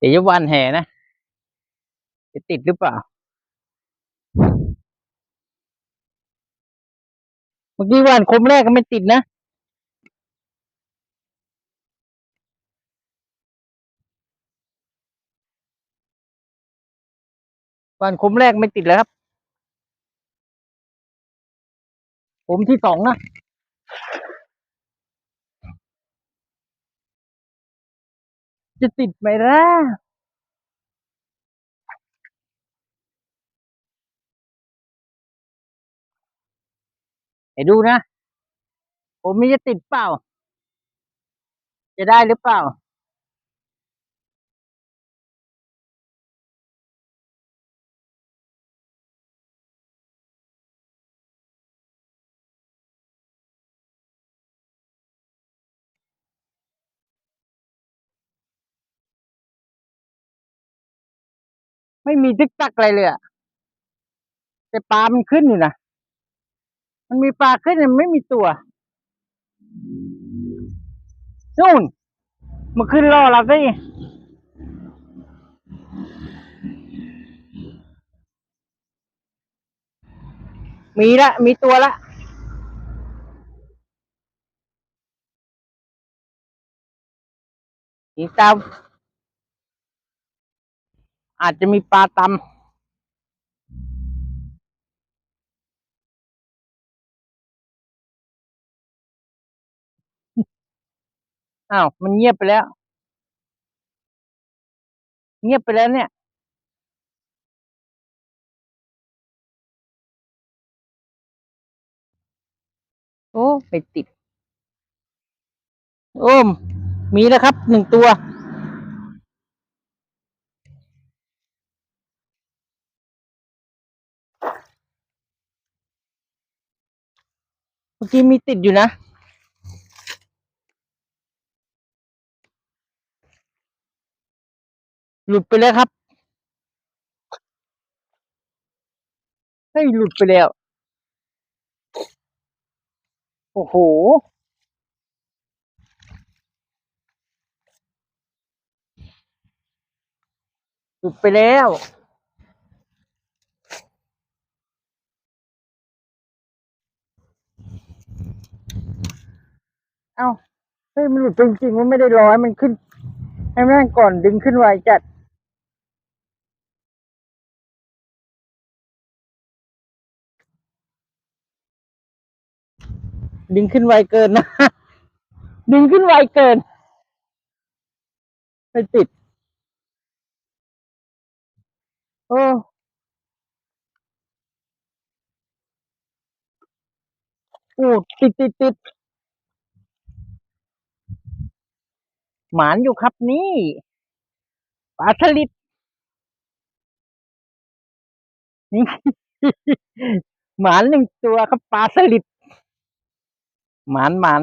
เดี๋ยววันแห่นะ จะติดหรือเปล่า เมื่อกี้วันคมแรกก็ไม่ติดนะวันคมแรกไม่ติดแล้วครับ ผมที่สองนะ จะติดไหมล่ะให้ดูนะ ผมมีจะติดเปล่า จะได้หรือเปล่า ไม่มีทึกตักอะไรเลยอะแต่ปลามันขึ้นอยู่นะมันมีปลาขึ้นแต่มันไม่มีตัวนู่นมันขึ้นล่อเราสิมีละ มีตัวละนี่ตาม อาจจะมีปลาตำอ้าว มันเงียบไปแล้ว เงียบไปแล้วเนี่ย โอ้ ไปติด โอ้มมีแล้วครับหนึ่งตัว เมื่อกี้มีติดอยู่นะ หลุดไปแล้วครับเฮ้หลุดไปแล้ว โอ้โห หลุดไปแล้ว เอ้าเฮ้ยมันหลุดจริงๆมันไม่ได้ร้อยมันขึ้นให้แม่งก่อนดึงขึ้นไวจัดดึงขึ้นไวเกินนะ ดึงขึ้นไวเกิน ไปติด โอ้ โอ้ ติดติดติด หมานอยู่ครับนี่ปลาสลิดนี่หมานหนึ่งตัวครับปลาสลิดหมานหมาน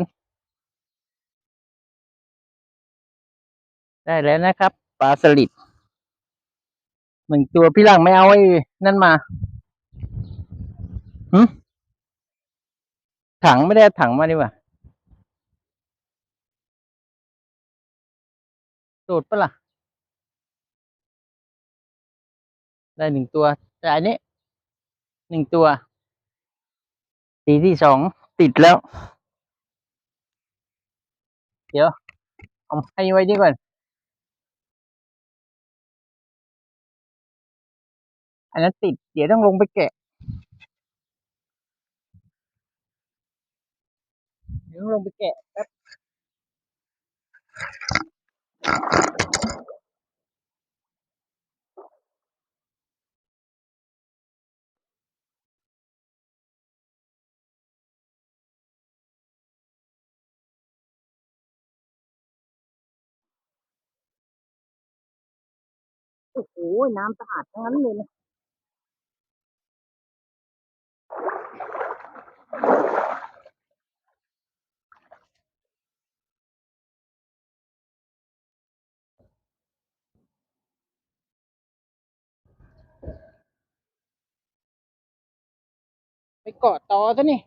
ได้แล้วนะครับปลาสลิดหนึ่งตัวพี่หลังไม่เอาไอ้นั่นมาหึถังไม่ได้ถังมาดีกว่า โดดปะล่ะ ได้หนึ่งตัว แต่อันนี้หนึ่งตัว ตีที่สองติดแล้ว เดี๋ยวเอาให้ไว้ดีก่อน อันนั้นติด เดี๋ยวต้องลงไปแกะเดี๋ยวต้องลงไปแกะแป๊บ โอ้โห น้ำสะอาดทั้งนั้นเลยนะ ไปเกาะตอซะนี่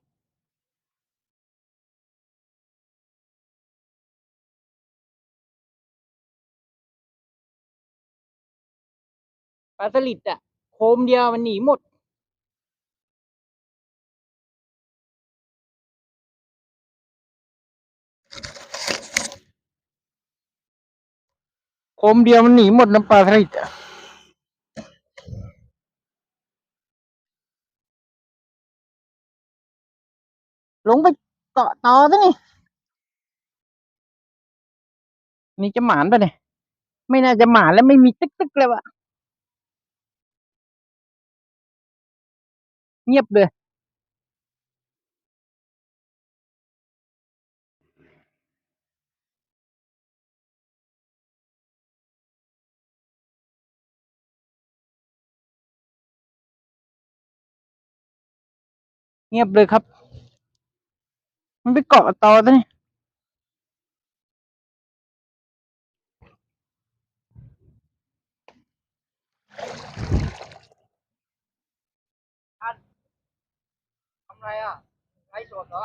ปลาสลิดอะโคมเดียวมันหนีหมด โคมเดียวมันหนีหมดน้ำปลาสลิดอะ ลงไปเกาะตอซะนี่ นี่จะหมานปะเนี่ย ไม่น่าจะหมานแล้วไม่มีตึกตึกเลยวะเงียบเลยเงียบเลยครับ มันไปเกาะต่อซะนี่ทำไรอะไลฟ์สดเหรอ